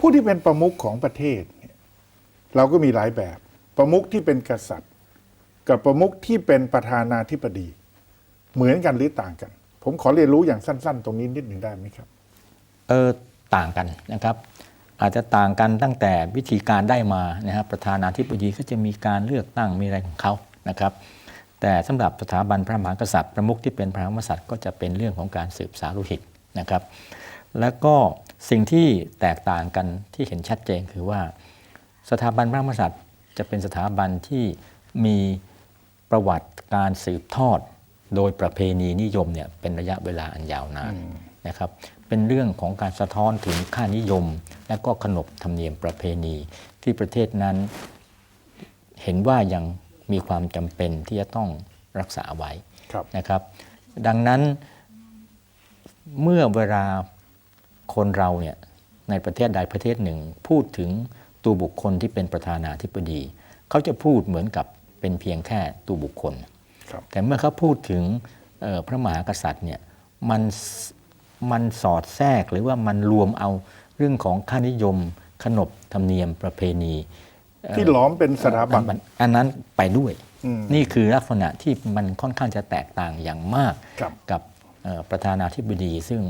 ผู้ที่เป็นประมุขของประเทศเนี่ยเราก็มีหลายแบบ ประมุขที่เป็นกษัตริย์ กับประมุขที่เป็นประธานาธิบดี เหมือนกันหรือต่างกัน ผมขอเรียนรู้อย่างสั้น ๆ ตรงนี้นิดหนึ่งได้ไหมครับเออต่างกันนะครับ อาจจะต่างกันตั้งแต่วิธีการได้มานะครับประธานาธิบดีก็จะมีการเลือกตั้งมีอะไรของเขานะครับแต่สำหรับสถาบันพระมหากษัตริย์ประมุขที่เป็นพระมหากษัตริย์ก็จะเป็นเรื่องของการสืบสารุหิตนะครับ แล้วก็ สิ่งที่แตกต่างกันที่เห็นชัดเจนคือว่า สถาบันพระมหากษัตริย์จะเป็นสถาบันที่มีประวัติการสืบทอด โดยประเพณีนิยมเนี่ยเป็นระยะเวลาอันยาวนานนะครับเป็นเรื่องของการสะท้อนถึงค่านิยม และก็ขนบธรรมเนียมประเพณี ที่ประเทศนั้นเห็นว่ายังมีความจำเป็นที่จะต้องรักษาไว้ครับนะครับ ดังนั้นเมื่อเวลา คนเราเนี่ยในประเทศใดประเทศหนึ่ง พูดถึงตัวบุคคลที่เป็นประธานาธิบดี เขาจะพูดเหมือนกับเป็นเพียงแค่ตัวบุคคลครับแต่เมื่อเขาพูดถึงเอ่อพระมหากษัตริย์เนี่ยมันมันสอดแทรกหรือว่ามันรวมเอาเรื่องของค่านิยม ขนบธรรมเนียมประเพณี ที่หล้อมเป็นสถาบันอันอันนั้นไปด้วยอืมนี่คือลักษณะที่มันค่อนข้างจะแตกต่างอย่างมากครับกับเอ่อประธานาธิบดีซึ่ง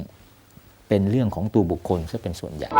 เป็นเรื่องของตัวบุคคลซะเป็นส่วนใหญ่